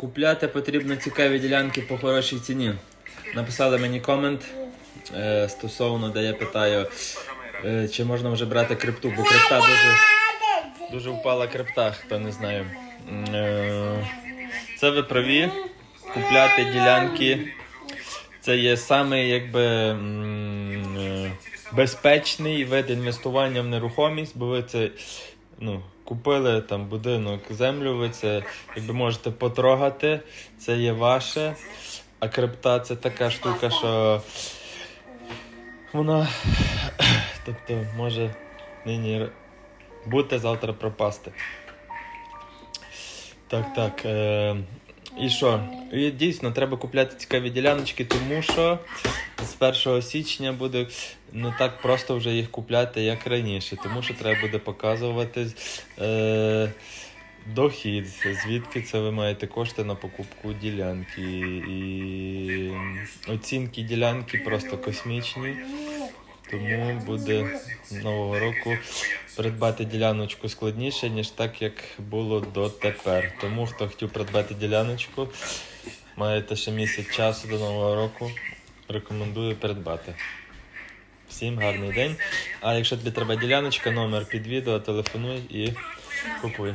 Купляти потрібно цікаві ділянки по хорошій ціні. Написали мені комент е, стосовно, де я питаю, е, чи можна вже брати крипту, бо крипта дуже, дуже впала крипта, хто не знає. Е, це ви праві. Купляти ділянки. Це є саме якби м, е, безпечний вид інвестування в нерухомість, бо ви це ну, купили там будинок, землю, ви це якби можете потрогати, це є ваше. А крипта це така штука, що вона тобто може нині бути, завтра пропасти. Так, так. Е, і що? І дійсно треба купляти цікаві діляночки, тому що з 1 січня буде не так просто вже їх купляти, як раніше, тому що треба буде показувати е, дохід, звідки це ви маєте кошти на покупку ділянки. І оцінки ділянки просто космічні. Тому буде нового року придбати діляночку складніше, ніж так, як було дотепер. Тому хто хотів придбати діляночку, маєте ще місяць часу до нового року. Рекомендую придбати. Всім гарний день. А якщо тобі треба діляночка, номер під відео, телефонуй і купуй.